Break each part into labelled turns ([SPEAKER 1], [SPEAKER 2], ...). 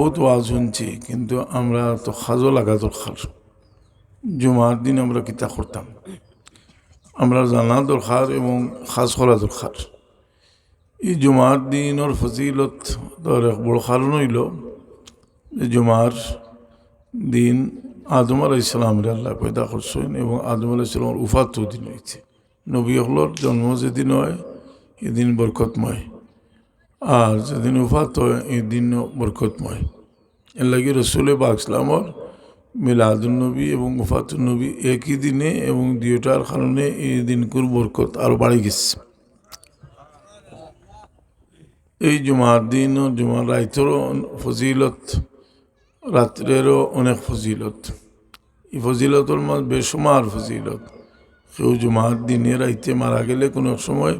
[SPEAKER 1] বহুত ওয়াজ শুনছি, কিন্তু আমরা তো খাজও লাগা দরকার জুমার দিন আমরা কিতা করতাম? আমরা জানা দরকার এবং খাজ করা দরকার এই জুমার দিনের ফজিলত ধর এক বড় কারণ হইল জুমার দিন আদম আলাই ইসলামের আল্লাহ পয়দা করছেন এবং আদম আলাই ইসলামের উফাত দিন হয়েছে। নবী হকলর জন্ম যেদিন হয়, এদিন বরকতময়। আর যেদিন উফাত হয়, এই দিন বরকতময়। এর লাগে রসুল বা ইসলামর মিলাদুলনবী এবং উফাতুলনবী একই দিনে এবং দুইটার কারণে এই দিনকুর বরকত আরও বাড়ি গেছে। এই জুমার দিন ও জুমার রাইতেরও ফজিলত, রাত্রেরও অনেক ফজিলত। এই ফজিলতর মাঝ বেসুমার ফজিলত। কেউ জুমার দিনে রাইতে মারা গেলে কোনো সময়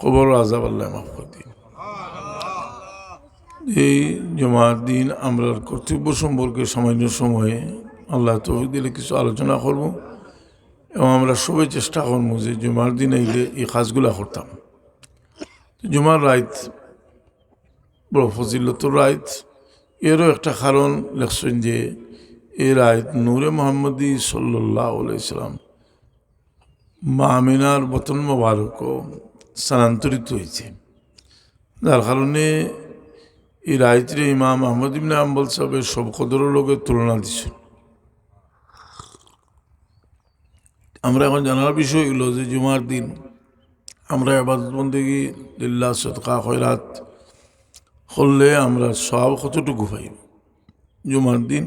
[SPEAKER 1] খবর আজাব আল্লাহ মাফ করে। এই জমার দিন আমরা কর্তব্য সম্পর্কে সামান্য সময়ে আল্লাহ তৌফিক দিলে কিছু আলোচনা করব এবং আমরা সবাই চেষ্টা করব যে জুমার দিন আইলে এই কাজগুলা করতাম। জুমার রাইত বড় ফজিলত রাইত এরও একটা কারণ লেখছেন যে এই রাইত নূরে মোহাম্মদী সাল্লাহ ইসলাম মা বতন মোবারকও স্থানান্তরিত হয়েছে। যার কারণে এই রায়ত্রে ইমাম আহমদ ইবনে আম্বল সাহেবের সব কদরের লোকের তুলনা দিচ্ছেন আমরা এখন জানার বিষয় হলো যে জুমার দিন আমরা আবাদবন্দিগি লিল্লা সদকা খয়রাত করলে আমরা সব কতটুকু পাই? জুমার দিন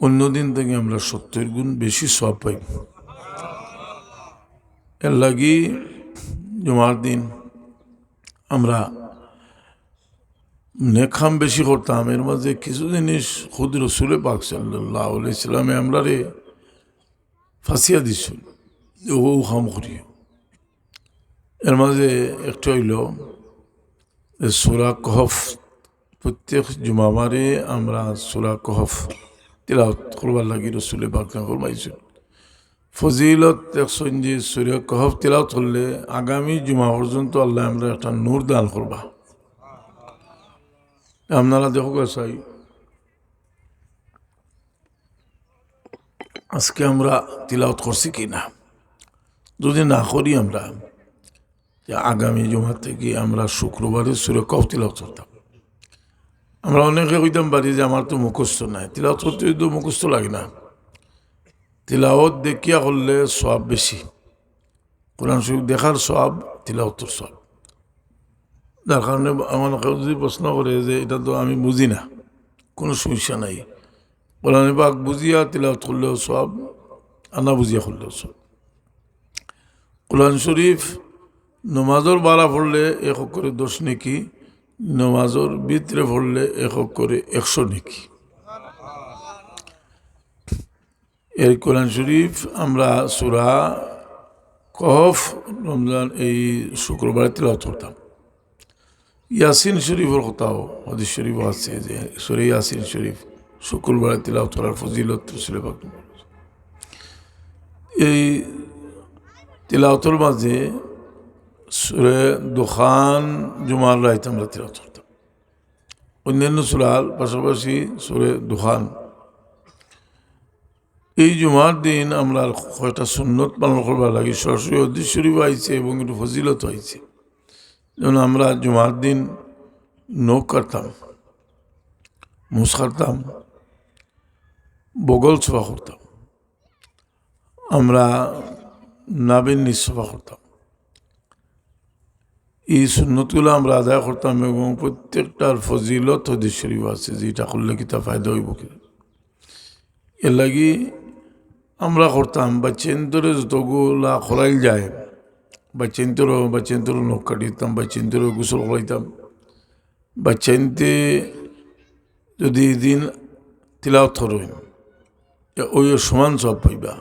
[SPEAKER 1] অন্য দিন থেকে আমরা সত্তর গুণ বেশি সব পাই। এর লাগি জুমার দিন আমরা নেখাম বেশি করতাম। এর মাঝে কিছু জিনিস খুদ রসুলে পাক সাল্লাহ আমরা রে ফাঁসিয়া দিছিল ও খাম করি এর মাঝে একটা হইল সুরা কহফ, প্রত্যেক জুমাবারে আমরা সুরা কহফ তিলাওত করবার লাগি রসুলে পাক ফরমাইছিল। ফজিলত দেখছেন যে, সুরা কহফ তিলাওত করলে আগামী জুমা পর্যন্ত আল্লাহ আমরা একটা নূর দান করবা। আপনারা দেখো চাই আজকে আমরা তিলাওত করছি কি না? যদি না করি আমরা, যে আগামী জমা থেকে আমরা শুক্রবারে সুরে কফ তিলাওত করতাম। আমরা অনেকে কইতাম পারি যে আমার তো মুখস্থ নাই। তিলাওত করতে তো মুখস্থ লাগে না। তিলাওত দেখিয়া করলে সব বেশি। কোরআন শরীফ দেখার সব তিলাওতর সব যার কারণে আমার যদি প্রশ্ন করে যে এটা তো আমি বুঝি না, কোনো সমস্যা নাই। কোরআন পাক বুঝিয়া তিলাওত করলেও সব আনা বুঝিয়া করলেও সব। কোরআন শরীফ নমাজর বাড়া পড়লে এক করে দশ নেকি, নমাজর ভিতরে পড়লে এক করে একশো নেকি। এর কোরআন শরীফ আমরা সুরা কহফ, রমজান এই শুক্রবারে তিলাওত করতাম। ইয়াসিন শরীফের কথাও হদিস শরীফ আছে যে সরি ইয়াসিন শরীফ শুক্রবারে তিলাও করার ফজিলত ছিল এই তিলাওতর মাঝে সুরে দোকান জুমার রাইতে আমরা তিলাওত করতাম। অন্যান্য সুরাল পাশাপাশি সুরে দোকান এই জুমার দিন আমরা কয়টা সুন্নত পালন করবার লাগে? সরাসরি শরীফ আইছে এবং একটু ফজিলত হয়েছে যেমন আমরা জুমার দিন নখ কাটতাম মুস কাটতাম বগল সফা করতাম আমরা নাবিন নিঃসফা করতাম এই সুন্নতগুলো আমরা আদায় করতাম এবং প্রত্যেকটার ফজিলত হদিস শরীফ আছে যেটা করলে কি তা ফায়দা হইব কি এর লাগি আমরা করতাম বা চেন্তরে যতগুলা খোলাইল যায় বা চিন্তরও বা চিন্তরও নখ কাটিতাম বা চিন্তরও গোসল বা চিনতে যদি দিন তিলাওত করইন ওই সমান সব পাইবা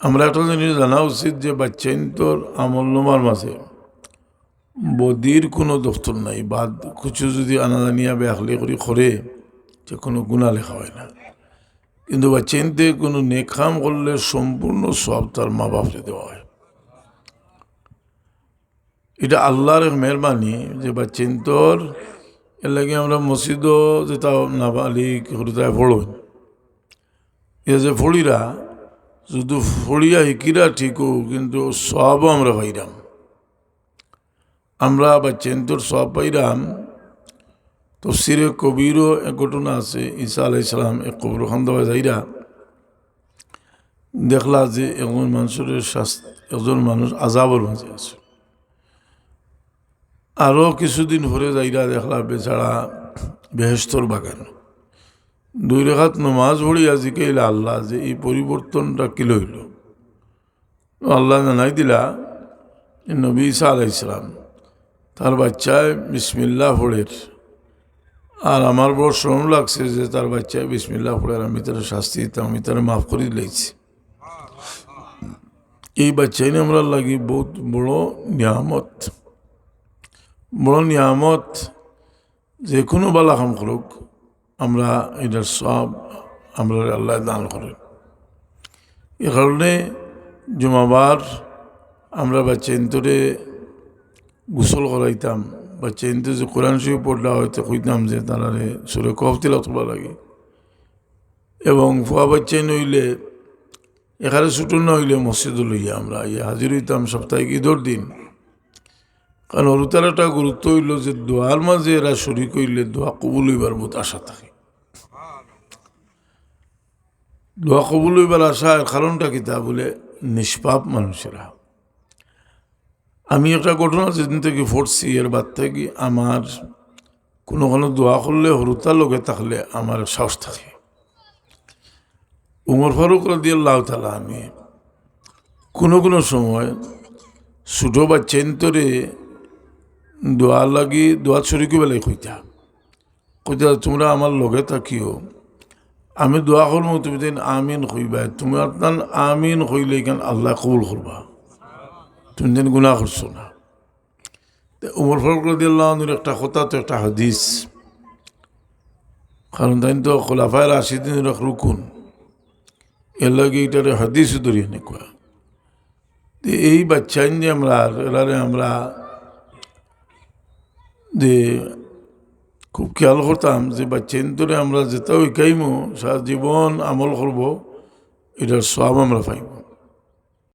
[SPEAKER 1] আমরা একটা জিনিস জানা উচিত যে বাচ্চাইন্তর আমল নমার মাঝে বদির কোনো দফতর নাই বা কিছু যদি আনাদানিয়া বেহালি করি করে যে কোনো গুণা লেখা হয় না কিন্তু বাচ্চাইনতে কোনো নেখাম করলে সম্পূর্ণ সব তার মা বাপরে দেওয়া হয় এটা আল্লাহর মেহরবানি, যে বা চিন্তর, এর লাগে আমরা মসজিদও যেটা নাবালিক, হরুতায় ফড়ই এ যে ফড়িরা শুধু ফড়িয়া হিকিরা ঠিকও কিন্তু সবও আমরা পাইরাম। আমরা বা চেন্তর সব পাইরাম। তফসিরে কবিরও এক ঘটনা আছে, ঈসা আলাইসালাম এক কবর খান্দা যাইরা, দেখলা যে একজন মানুষের শাস্তি, একজন মানুষ আজাবর মাঝে আছে। আরও কিছুদিন পরে যাইরা দেখলা বেচারা বেহেস্তর বাগান। দুই রেখাত নমাজ ভরিয়া জিকাইলা আল্লাহ যে এই পরিবর্তনটা কি লইল। আল্লাহ জানাই দিলা নবী ঈসা আলাইসালাম তার বাচ্চায় বিসমিল্লা ফোড়ের আর আমার বড় শ্রম লাগছে যে তার বাচ্চায় বিসমিল্লা ফোড়ের আমি তার শাস্তি দিতাম, আমি তার মাফ করে দিলেছি এই বাচ্চাই আমরা লাগি বহুত বড় নিয়ামত। বড় নিয়ামত যে কোনো বালা কাম করুক, আমরা এটার সব আমরা আল্লাহ দান করেন। এ কারণে জুমাবার আমরা বাচ্চা ইন্তরে গোসল করাইতাম বাচ্চা ইন্তে যে কোরআন শরীফ পড়লা হয়তো কইতাম যে তারা সুরে কফতিল অথবা লাগে। এবং ফুয়া বাচ্চাই নইলে এখানে ছুটো নইলে মসজিদ লইয়া আমরা ইয়ে হাজির হইতাম সাপ্তাহিক ঈদর দিন। কারণ অরুতার একটা গুরুত্ব হইল যে দোয়ার মাঝে এরা শরিক হইলে দোয়া কবুল হইবার বহুত আশা থাকে। দোয়া কবুল হইবার আশা এর কারণটা কিতা বলে নিষ্পাপ মানুষেরা। আমি একটা ঘটনা যেদিন থেকে পড়ছি, এর বাদ থেকে আমার কোনো কোনো দোয়া করলে হরুতার লোকে থাকলে আমার সাহস থাকে। উমর ফারুক রাদি আল্লাহ তালা আমি কোনো কোনো সময় ছোটো বাচ্চা ইন্তরে দোয়া লাগি, দোয়া চুরিকে বেলায় কইতা। কইতা, তোমরা আমার লগে থাকিও। আমি দোয়া করব তুমি দিন আমিন কইবা তুমি আপনার আমিন কইলে কেন আল্লাহ কবুল করবা। তুমি দিন গুণা করছ না। উমর ফারুক আল্লাহ একটা কথা, তো একটা হাদিস। কারণ তাই তো খোলাফায় রাশিদিনের এক রুকুন। এর লাগে এটারে হাদিস ধরিয়ে নেকুয়া এই বাচ্চাইন যে আমরা, এরারে আমরা যে খুব খেয়াল করতাম যে বাচ্চাইন ধরে আমরা যেটা ওইকাইমো সারা জীবন আমল করব, এটার সব আমরা পাইব।